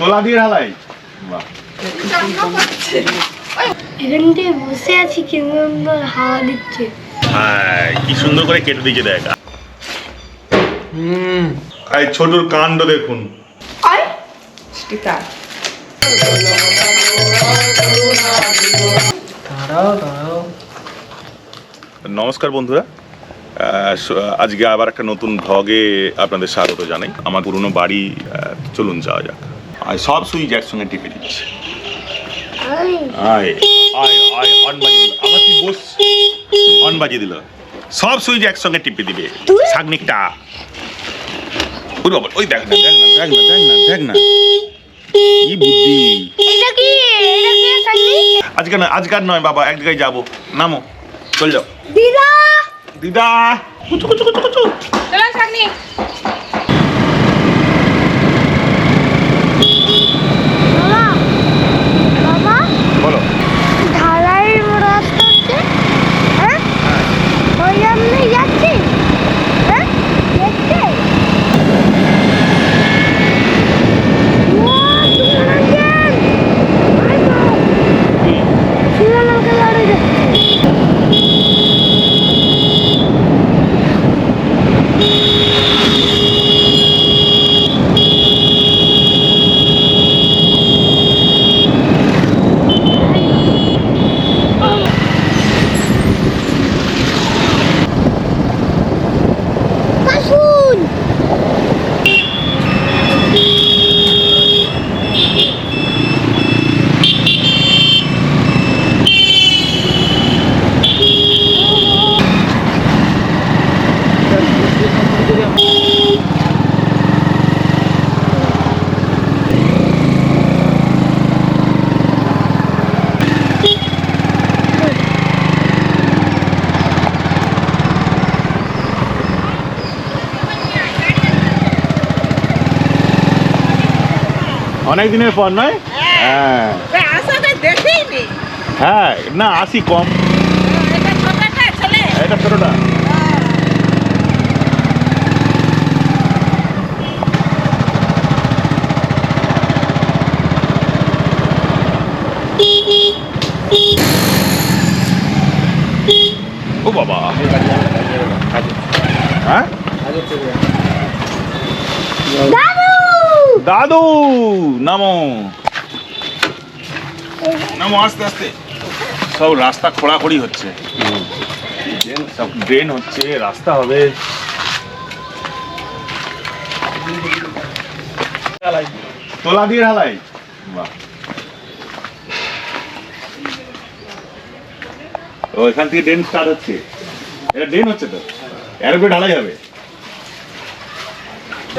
তোলা দিয়ে ঢালাই। বাহ। এখান দিয়ে বসে আছি কি সুন্দর হাওয়া দিচ্ছে। হ্যাঁ কি সুন্দর করে কেটে দিয়েছে দেখ। এই ছোটুর কাণ্ড দেখুন। দাঁড়াও নমস্কার বন্ধুরা। আজকে আবার একটা নতুন ভগে আপনাদের স্বাগত জানাই। আমার পুরনো বাড়ি চলুন যাওয়া যাক। আর সব সুইচ একসঙ্গে টিপে দিচ্ছে। আয়। আয় আয় হর্ন বাজিয়ে দিল। আবার তুই বস। হর্ন বাজিয়ে দিল। সব সুইচ একসঙ্গে টিপে দিবে। সাগনিকটা। ওই বাবা ওই দেখ না দেখ না দেখ না দেখ না দেখ না। কি বুদ্ধি। এটা কি? এটা কি সানি আজকে না আজকার নয় বাবা এক জায়গায় যাব। নামো চল যাও। দিদা! দিদা! কুচু কুচু কুচু কুচু। চলো সামনে বাবা বাবা বলো ঢালাই রাস্তা আছে হ্যাঁ ওই জন্যই যাচ্ছি হ্যাঁ দেখতে Wow, তোমার জ্ঞান! আয় বাবা, শ্রীলঙ্কা লড়াই যাচ্ছে। বাসুন অনেক দিনের পর নয়? হ্যাঁ। নি হ্যাঁ না আসি কম। এটা ছোটটা এটা ছোটটা। ও বাবা। হ্যাঁ? দাদু, নামো। নামো, আস্তে আস্তে। সব রাস্তা খোঁড়াখড়ি হচ্ছে। সব ড্রেন হচ্ছে, রাস্তা হবে। তোলা দিয়ে ঢালাই। বাহ। এখান থেকে ড্রেন স্টার্ট হচ্ছে। এটা ড্রেন হচ্ছে তো? এর উপরে ঢালাই হবে লাটু সাইডে সরিয়ে দিল বাবা রিপুকে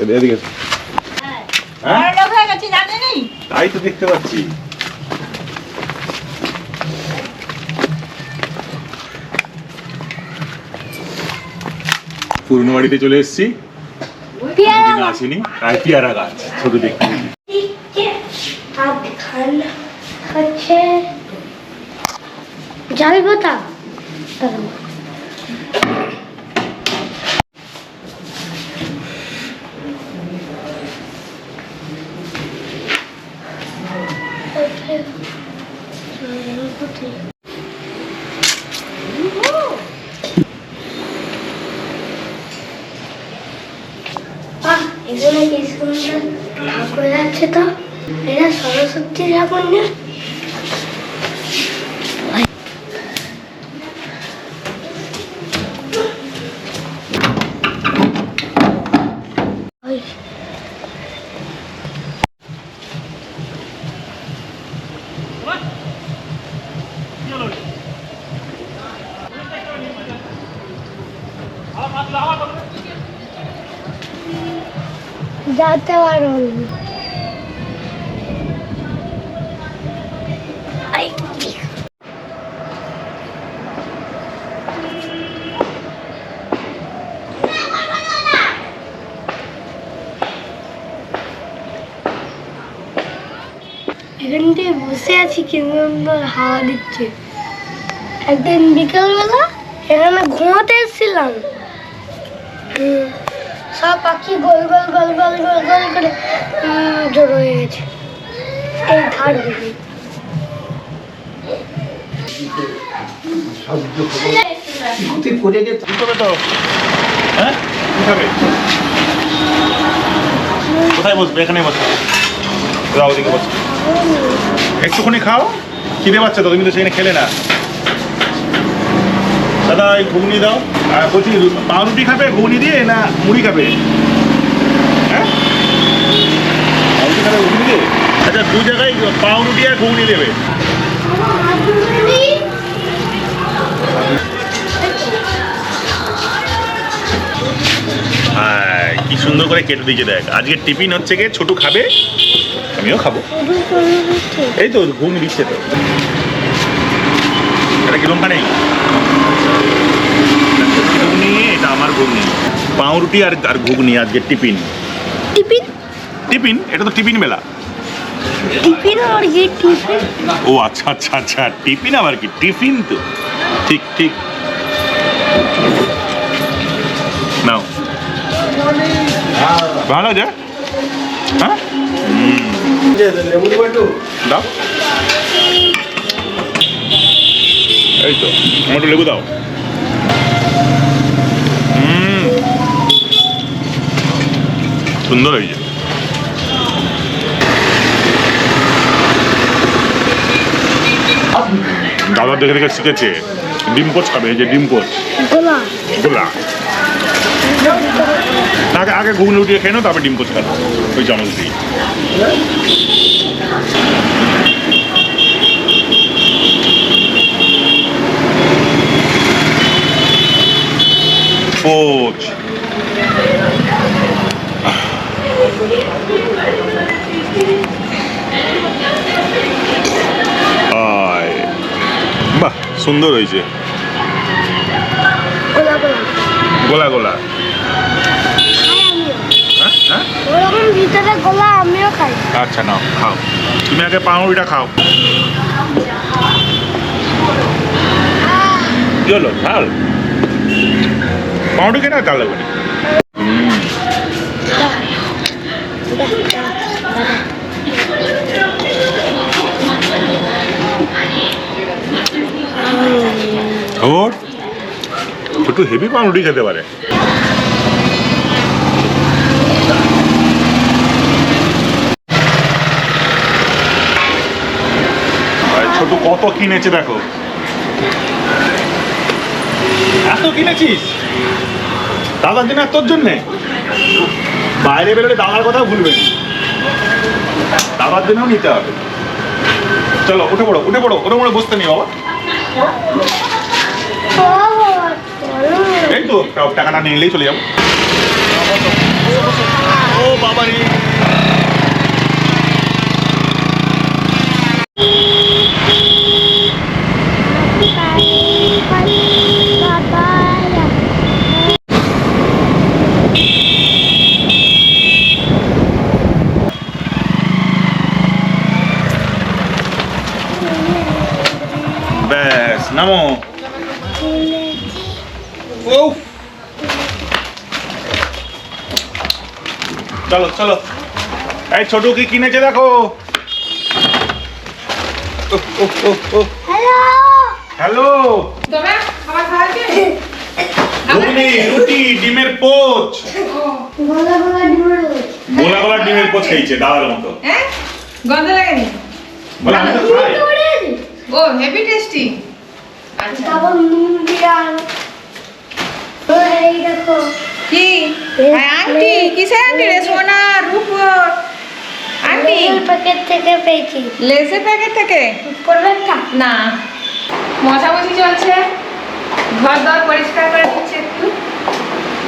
এদিকে। হ্যাঁ? তাই তো দেখতে পাচ্ছি। পুরনো বাড়িতে চলে এসেছি। আসেনি। তাই পেয়ারা গাছ ছোট দেখতে। হচ্ছে জাল বোতা। সুন্দর হাওয়া দিচ্ছে। একদিন বিকেলবেলা এখানে ঘুমাতে এসেছিলাম। সব পাখি গোল গোল গোল গোল গোল গোল করে জড়ো হয়ে গেছে। এই ধার করবে তো? হ্যাঁ? কোথায়? বসবে? এখানে বসবে। যাও ওদিকে বসো। একটুখানি খাও। খিদে পাচ্ছে তো, তুমি তো সেখানে খেলে না। দাদা, এই ঘুগনি দাও। আর বলছি পাউরুটি খাবে ঘুগনি দিয়ে না মুড়ি খাবে? হ্যাঁ? পাউরুটি খাবে ঘুগনি দিয়ে? আচ্ছা দু জায়গায় পাউরুটি আর ঘুগনি দেবে। কি সুন্দর করে কেটে দিয়েছে দেখ। আজকে টিফিন হচ্ছে গিয়ে ছোটু খাবে আমিও খাব। এই তো ঘুগনি দিচ্ছে তো। এটা কি লঙ্কা ঘুগনি এটা আমার ঘুগনি পাউরুটি আর আর ঘুগনি আজকে টিফিন। টিফিন? টিফিন? এটা তো টিফিন মেলা টিফিন আর টিফিন? ও আচ্ছা আচ্ছা আচ্ছা টিফিন আবার কি? টিফিন তো। ঠিক ঠিক। ভালো আছে হ্যাঁ? দাও। এই তো আমার একটু লেবু দাও। হুম। সুন্দর হয়েছে। দাদা দেখে দেখে শিখেছে। ডিম পোচ খাবে এই যে ডিম পোচ। গোলা। গোলা। আগে আগে ঘুগনি উঠিয়ে খেয়ে নাও তারপর ডিম পোচ খাব। ওই চামচ দিয়ে। পোচ আয়। বাহ সুন্দর হয়েছে। গোলা গোলা গোলা গোলা খাই আমিও হ্যাঁ হ্যাঁ ভিতরে গোলা আমিও খাই। আচ্ছা নাও খাও। তুমি আগে পাউরুটিটা খাও। কি হলো? ঝাল? পাউরুটি কেনা চাল লাগবে একটু হেভি পাউরুটি খেতে পারে। ছোট কত কিনেছে দেখো। এত কিনেছিস? দাদার জন্য তোর জন্যে? বাইরে বেরোলে দাদার কথাও ভুলবে দাদার জন্যও নিতে হবে। চলো, উঠে পড়ো উঠে পড়ো ওটা মনে বসতে নি বাবা। এই তো, টাকাটা নিয়ে নিলেই চলে যাব। ও বাবা রে ব্যাস নামো ও চলো চলো। এই ছোট কি কিনেছে দেখো। হ্যালো ঘুগনি রুটি ডিমের পোচ। গোলা গোলা ডিমের পোচ খেয়েছে দাদার মতো। হ্যাঁ? গন্ধ লাগেনি? বলে আমি তো খাই। ও হেভি টেস্টি। আচ্ছা। নুন দিয়া এই দেখো। কি হ্যাঁ, আন্টি কিসের আন্টি রে সোনা? রূপর আন্টি। প্যাকেট থেকে পেয়েছি। লেসের প্যাকেট থেকে? করবে একটা না। মশামশি চলছে। ঘর দর পরিষ্কার করে দিচ্ছে একটু।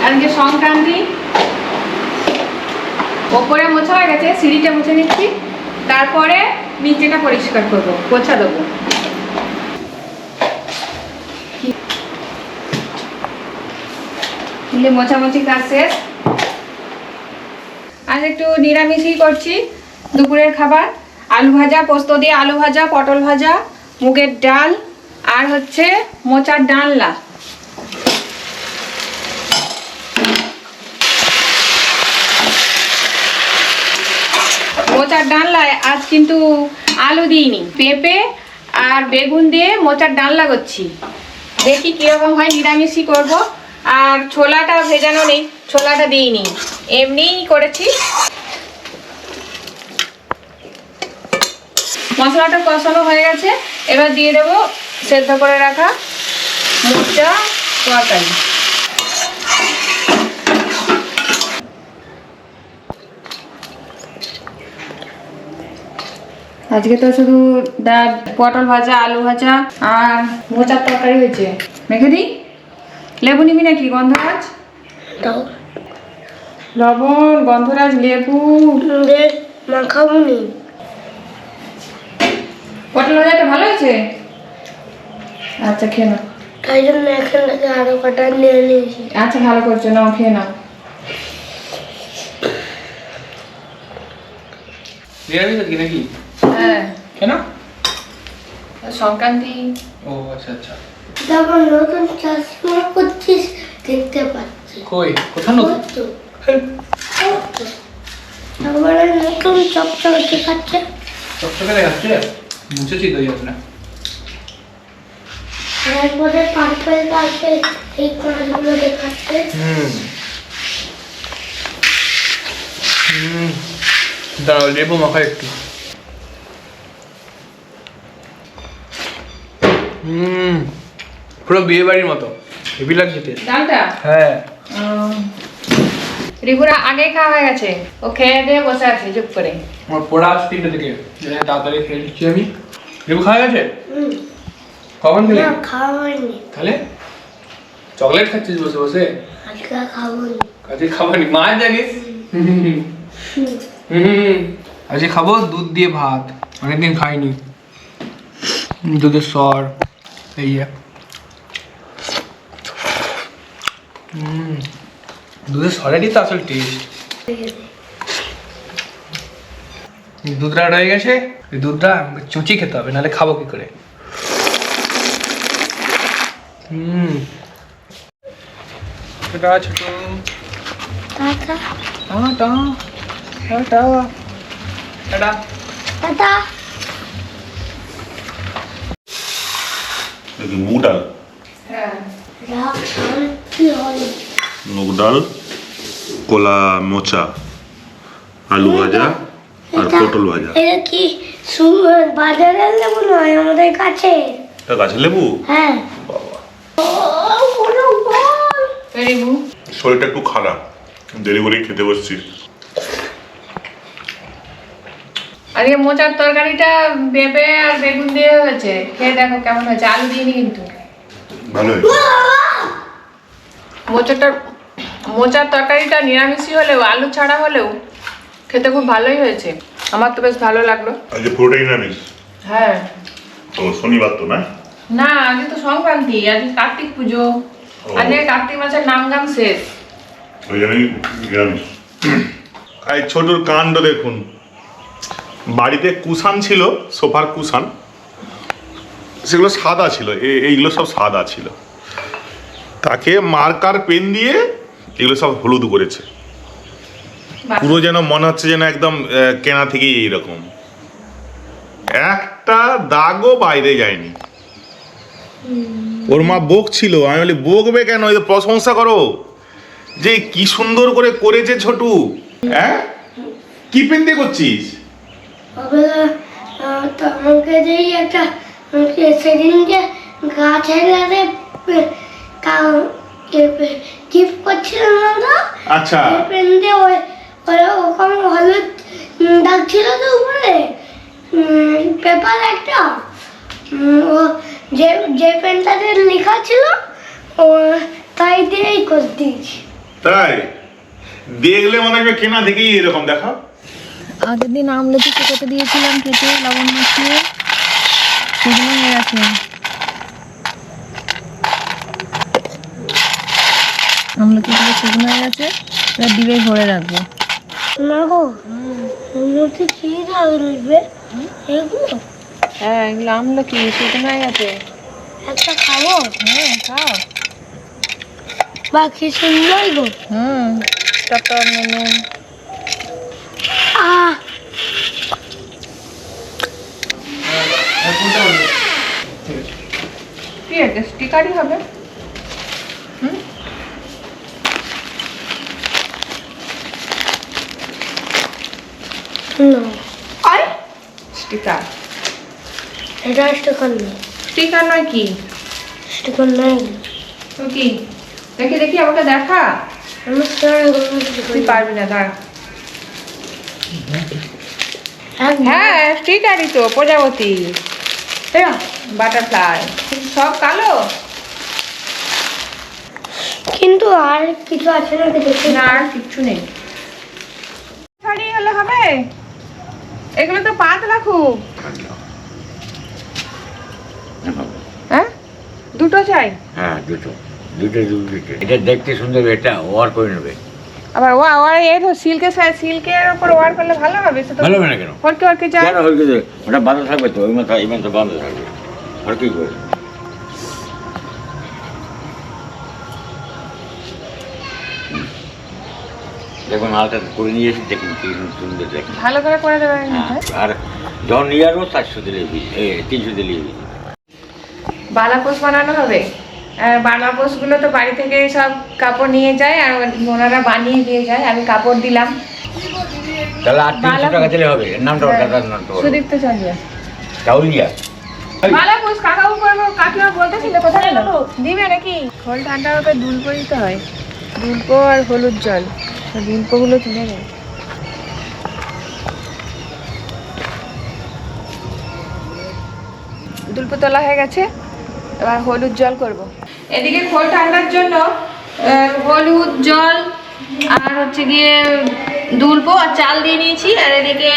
আজকে সংক্রান্তি। ওপরে মোছা হয়ে গেছে সিঁড়িটা মুছে নিচ্ছি। তারপরে নিচেটা পরিষ্কার করব পোছা দেবো। দিলে মোছামুছি কাজ শেষ। আজ একটু নিরামিষই করছি, দুপুরের খাবার। আলু ভাজা, পোস্ত দিয়ে আলু ভাজা, পটল ভাজা, মুগের ডাল আর হচ্ছে মোচার ডালনা। মোচার ডালনায় আজ কিন্তু আলু দিইনি, পেঁপে আর বেগুন দিয়ে মোচার ডালনা করছি। দেখি কীরকম হয় নিরামিষই করব। আর ছোলাটা ভেজানো নেই, ছোলাটা দিইনি। এমনিই করেছি। মশলাটা কষানো হয়ে গেছে। এবার দিয়ে দেবো সেদ্ধ করে রাখা মোচা তরকারি। আজকে তো শুধু ডাল, পটল ভাজা, আলু ভাজা আর মোচার তরকারি হয়েছে। মেখে দিই? লেবু নিবি নাকি? গন্ধরাজ? দাও। লবণ গন্ধরাজ লেবু। রে মাখাবো নি। পটল ভাজাটা ভালো হয়েছে? আচ্ছা খেয়ে নাও। তাই জন্য এখান থেকে আরও কটা নিয়ে নিয়েছি। আচ্ছা ভালো করছ নাও খেয়ে নাও। নিরামিষ আজকে নাকি? হ্যাঁ। কেন সংক্রান্তি। ও আচ্ছা আচ্ছা। যখন নতুন চশমা করছিস দেখতে পাচ্ছি। কই? নতুন? তারপরে নতুন চকচকে দেখাচ্ছে। চকচকে দেখাচ্ছে? মুছেছি তো যাবে না তারপরে পার্পেল পার্পেল এই কাজগুলো দেখাচ্ছে। হুম। হুম। দাঁড়াও লেবু মাখা একটু। হুম। পুরো বিয়ে বাড়ির মতো। হেভি লাগছে টেস্ট ডালটা? হ্যাঁ। রিপুরা আগেই খাওয়া হয়ে গেছে। ও খেয়ে দিয়ে বসে আছে চুপ করে। আমার পড়া আসছে তিনটে থেকে। তাড়াতাড়ি খেয়ে নিচ্ছি আমি। লেবু খাওয়া গেছে? হুম, কখন খেলি? না খাওয়া হয়নি। তাহলে? চকলেট খাচ্ছিস বসে বসে? আজকে খাব নি। কাজে খাবানি মা জানিস? হুম। আজকে খাব দুধ দিয়ে ভাত। অনেকদিন খাইনি। দুধের সর এই যে। হুম দুধের সরেরই তো আসল টেস্ট দুধটা রয়ে গেছে এই দুধটা আমাকে চুচি খেতে হবে নাহলে খাব কি করে হুম ছোটা ছোট টাটা টাটা টাটা টাটা টাটা দেখি মুগ ডাল হ্যাঁ রাখ শান্তি হলো মুগ ডাল কলা মোচা আলু ভাজা আর পটল ভাজা। এটা কি সু- বাজারের লেবু নয় আমাদের কাছে? এটা গাছের লেবু? হ্যাঁ। বাবা শরীরটা একটু খারাপ দেরি করেই খেতে বসছি। আজকে মোচার তরকারিটা পেঁপে আর বেগুন দিয়ে হয়েছে। খেয়ে দেখো কেমন হয়েছে। আলু দিইনি কিন্তু। ভালোই। মোচাটা মোচার তরকারিটা নিরামিষই হলেও আলু ছাড়া হলেও খেতে খুব ভালোই হয়েছে। আমার তো বেশ ভালো লাগল। আজকে পুরোটাই নিরামিষ? হ্যাঁ। তো শনিবার তো না? না আজকে তো সংক্রান্তি আজকে কার্তিক পুজো। আজকে কার্তিক মাসের নাম গান শেষ। ওই জন্যই নিরামিষ। এই ছোটর কাণ্ড দেখুন। বাড়িতে কুশান ছিল সোফার কুশান সেগুলো সাদা ছিল এইগুলো সব সাদা ছিল। তাকে মার্কার পেন দিয়ে এগুলো সব হলুদ করেছে। পুরো যেন মনে হচ্ছে যেন একদম কেনা থেকেই এইরকম। একটা দাগও বাইরে যায়নি। ওর মা বোক ছিল। আমি বলি বকবে কেন? এই তো প্রশংসা করো। যে কি সুন্দর করে করেছে ছোটু। হ্যাঁ? কি পেন দিয়ে করছিস? ওগুলো, আহ, তো আমাকে যেই একটা আমাকে সেদিন যে গাছের গাছে গিফট করছিলাম আমরা আচ্ছা। পেন দিয়ে ওই ওরা ওখানে হলুদ দাগ ছিল তো উপরে? পেপার একটা। ও যে যে পেনটাতে লেখা ছিল ও তাই দিয়েই করে দিয়েছি। তাই? দেখলে মনে হবে কেনা থেকেই এরকম দেখা। আগের দিন আমলকি শুকোতে দিয়েছিলাম কেটে লবণ মাখিয়ে শুকনো হয়ে গেছে। আমলকিগুলো শুকনো হয়ে গেছে। এবার ডিবে ভরে রাখব। না গো এর কি এগুলো হ্যাঁ এগুলো আমলকি শুকনো হয়ে গেছে? একটা খাব? হুম খাও। বা কি সুন্দর গো। হুম টপ নুন। আহ! কি আছে স্টিকারই হবে? না আরে? স্টিকার এটা স্টিকার নেই। স্টিকার নয় কি? স্টিকার নেই। তো কি? দেখি দেখি আমাকে দেখা। তুই পারবি না দাঁড়া। হ্যাঁ। হ্যাঁ স্টিকারই তো প্রজাপতি। বাটারফ্লাই সব কালো? কিন্তু আর কিছু আছে না দেখে না আর কিচ্ছু নেই। শাড়ি হলে হবে? এগুলো তো পাতলা খুব। হ্যাঁ? দুটো চাই? হ্যাঁ দুটো। দুটো দুটো এটা দেখতে সুন্দর এটা ওয়ার করে নেবে। আবার ওয়া ওয়ার এর সিল্কের সিল্কের উপর ওয়ার করলে ভালো হবে সেটা ভালো হবে না কেন? ফটকে ফটকে চাই কেন গেছে ওটা বাঁধা থাকবে তো ওই মাথা এই মাথা বাঁধা থাকবে। আর কি করে দেখুন করে নিয়ে এসে দেখুন কি সুন্দর দেখুন। ভালো করে করে দেবেন হ্যাঁ আর যখন নিয়ে আসব চারশো দিলে তিনশো দিলে বালাপোষ বানানো হবে? আর বালাপোষগুলো তো বাড়ি থেকে সব কাপড় নিয়ে যায় আর ওনারা বানিয়ে দিয়ে যায়। আমি কাপড় দিলাম। তাহলে আর তিনশো টাকা দিলে হবে। নামটা দাদার নামটা সুদীপ্ত চন্দ্রিয়া চাউলিয়া। বালাপোষ কাকাও করব কাকিমা বলতেছিল কোথায় দিবে নাকি? খোল ঠান্ডা হবে দিতে হয়। দুলপো আর হলুদ জল। দুলপোগুলো তুলে নেই দুলপো তোলা হয়ে গেছে, এবার হলুদ জল করব। এদিকে খোল ঠান্ডার জন্য হলুদ জল আর হচ্ছে গিয়ে দুলপো আর চাল দিয়ে নিয়েছি। আর এদিকে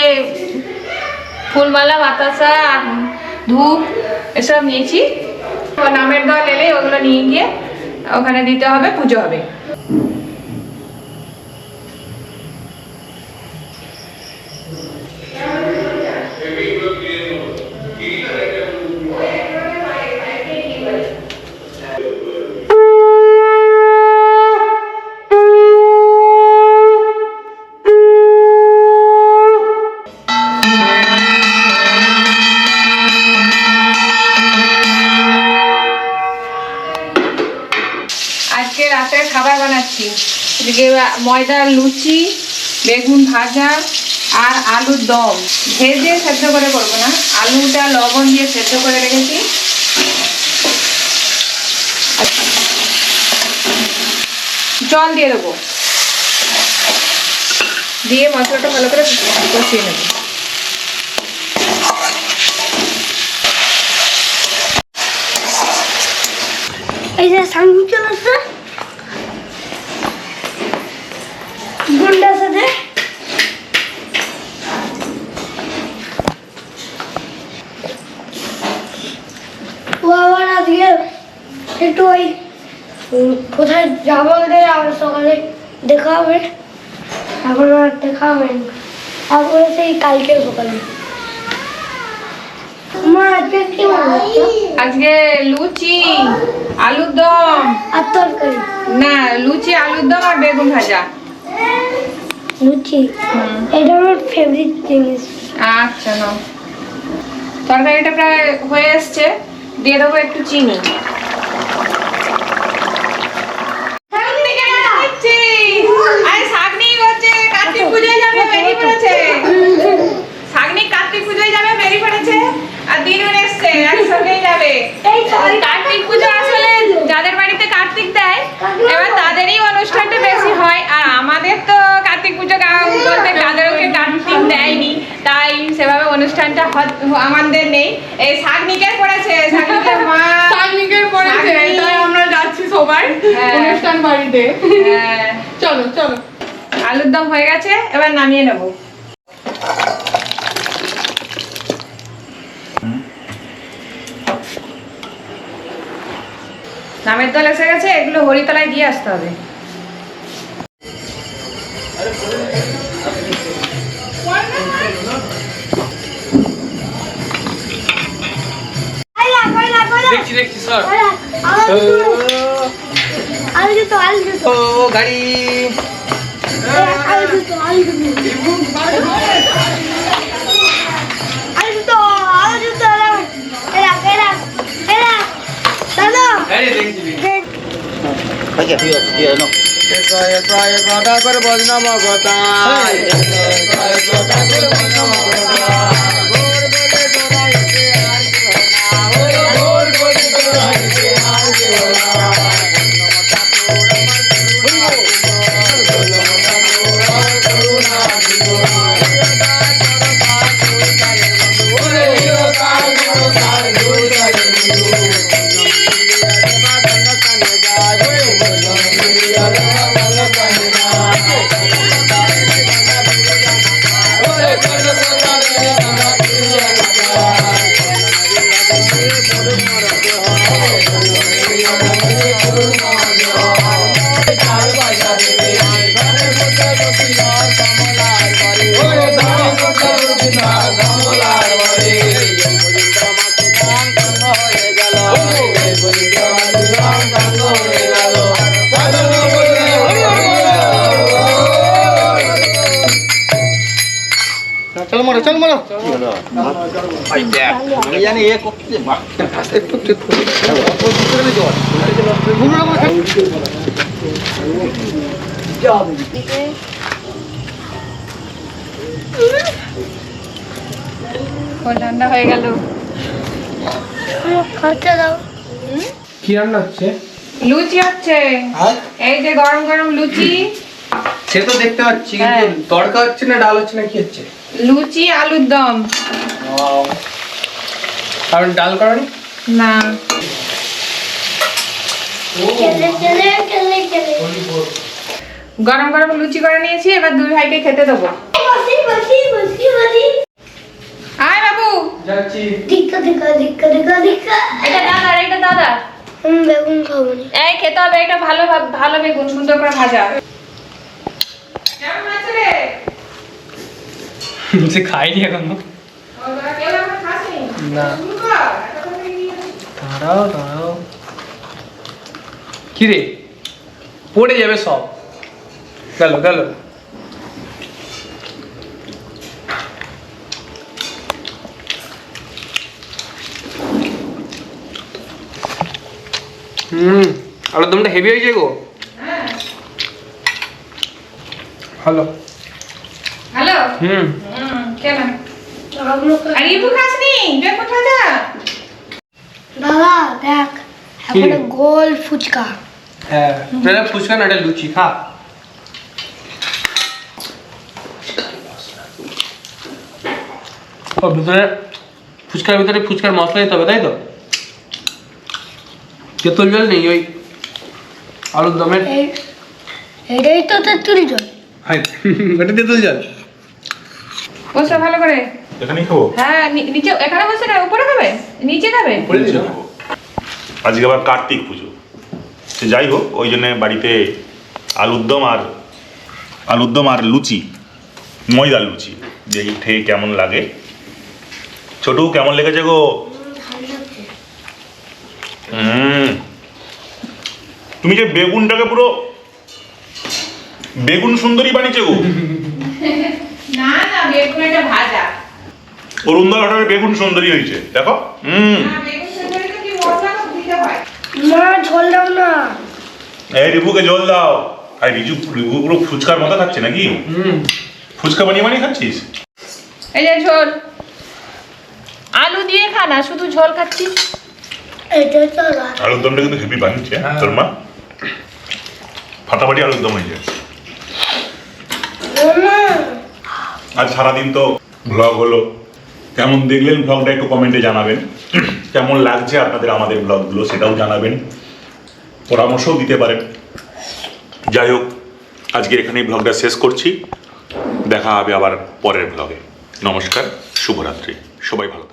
ফুলমালা, বাতাসা, ধূপ এসব নিয়েছি। নামের দল এলে ওগুলো নিয়ে গিয়ে ওখানে দিতে হবে, পুজো হবে। বানাচ্ছি এদিকে ময়দার লুচি, বেগুন ভাজা আর আলুর দম। ভেজে সেদ্ধ করে করব না, আলুটা, লবণ দিয়ে সেদ্ধ করে রেখেছি। জল দিয়ে দেবো। দিয়ে মশলাটা ভালো করে কষিয়ে নেব এই যে সামনে চলে আসছে গুন্ডার সাথে ও আজকে একটু ওই কোথায় যাব আবার সকালে দেখা হবে। এখন আর দেখা হবে না। তারপরে সেই কালকে সকালে। আজকে আজকে লুচি আলুর দম। আর তরকারি? না লুচি আলুর দম আর বেগুন ভাজা। লুচি? এটা আমার ফেভারিট জিনিস। আচ্ছা নাও। তরকারিটা প্রায় হয়ে এসছে। দিয়ে দেবো একটু চিনি। কার্তিক পুজো আসলে যাদের বাড়িতে কার্তিক দেয় এবার তাদেরই অনুষ্ঠানটা বেশি হয়। আর আমাদের তো কার্তিক পুজো গা- বলতে কাদেরকে কার্তিক দেয়নি তাই সেভাবে অনুষ্ঠানটা আমাদের নেই। এই সবার হ্যাঁ। অনুষ্ঠান বাড়িতে। হ্যাঁ। চলো চলো। আলুর দম হয়ে গেছে এবার নামিয়ে নেব। নামের দল এসে গেছে এগুলো হরিতলায় দিয়ে আসতে হবে। দেখছি দেখছি স্যার। আলু জুতো আলু জুতো ও গাড়ি আলু জুতো আলু জুতো আলু জুতো আলু জুতো এরা এরা ঠান্ডা হয়ে গেল। খরচা দাও। কি রান্না হচ্ছে? লুচি হচ্ছে। এই যে গরম গরম লুচি। সে তো দেখতে পাচ্ছি কিন্তু হ্যাঁ। তড়কা হচ্ছে না ডাল হচ্ছে না কি হচ্ছে? লুচি আলুর দম। কারণ ডাল করেন? না। গরম গরম লুচি করে নিয়েছি এবার দুই ভাইকে খেতে দেবো। বসি বসি বসি বসি। আয় বাবু। যাচ্ছি। এটা দাদা এটা দাদা। আমি বেগুন খাব না। এই খেতে হবে এটা ভালো ভালো বেগুন সুন্দর করে ভাজা। কেমন আছে রে? সে খাইনি এখনও? না। কর। দাঁড়াও দাঁড়াও। কি রে পড়ে যাবে সব। গেল গেল। হুম আলুর দমটা হেভি হয়েছে গো। ভালো। হ্যালো হুম। কেমন? আর ইবু খাসনি ভাজা দাদা দেখ? একটা গোল ফুচকা। হ্যাঁ ফুচকা না এটা লুচি খা। ও ভিতরে ফুচকার ভিতরে ফুচকার মশলা দিতে হবে তাই তো? তেঁতুল জল নেই ওই আলুর দমের। এটাই তো তেঁতুল জল। হাই ওটা তেঁতুল জল। বসো ভালো করে। এখানেই খাব? হ্যাঁ নিচে এখানে বসে না উপরে খাবে? নিচে খাবে? আজকে আবার কার্তিক পুজো। সে যাই হোক ওই জন্য বাড়িতে আলুর দম আর আলুর দম আর লুচি ময়দার লুচি দেখি খেয়ে কেমন লাগে। ছোটু কেমন লেগেছে গো? হুম। তুমি যে বেগুনটাকে পুরো বেগুন সুন্দরী বানিয়েছে গো। না না বেগুন এটা ভাজা। অরুণদা ঘটনার বেগুন সুন্দরী হয়েছে। দেখো। হুম। না বেগুন সুন্দরী তো কি মশলা দিতে হয়? মা ঝোল দাও না। এই রিভুকে জল দাও। আর রিজু রিভু পুরো ফুচকার মতো খাচ্ছে নাকি? হুম। ফুচকা বানিয়ে বানিয়ে খাচ্ছিস? এই যে ঝোল। আলু দিয়ে খা না শুধু ঝোল খাচ্ছিস এটাই তো আলুর দমটা কিন্তু হেভি বানিয়েছে হ্যাঁ, তোর মা। ফাটাফাটি আলুর দম হয়েছে আজ সারাদিন তো ব্লগ হলো। কেমন দেখলেন ব্লগটা একটু কমেন্টে জানাবেন। কেমন লাগছে আপনাদের আমাদের ব্লগগুলো সেটাও জানাবেন। পরামর্শও দিতে পারেন। যাই হোক, আজকে এখানেই ব্লগটা শেষ করছি। দেখা হবে আবার পরের ব্লগে নমস্কার, শুভরাত্রি। সবাই ভালো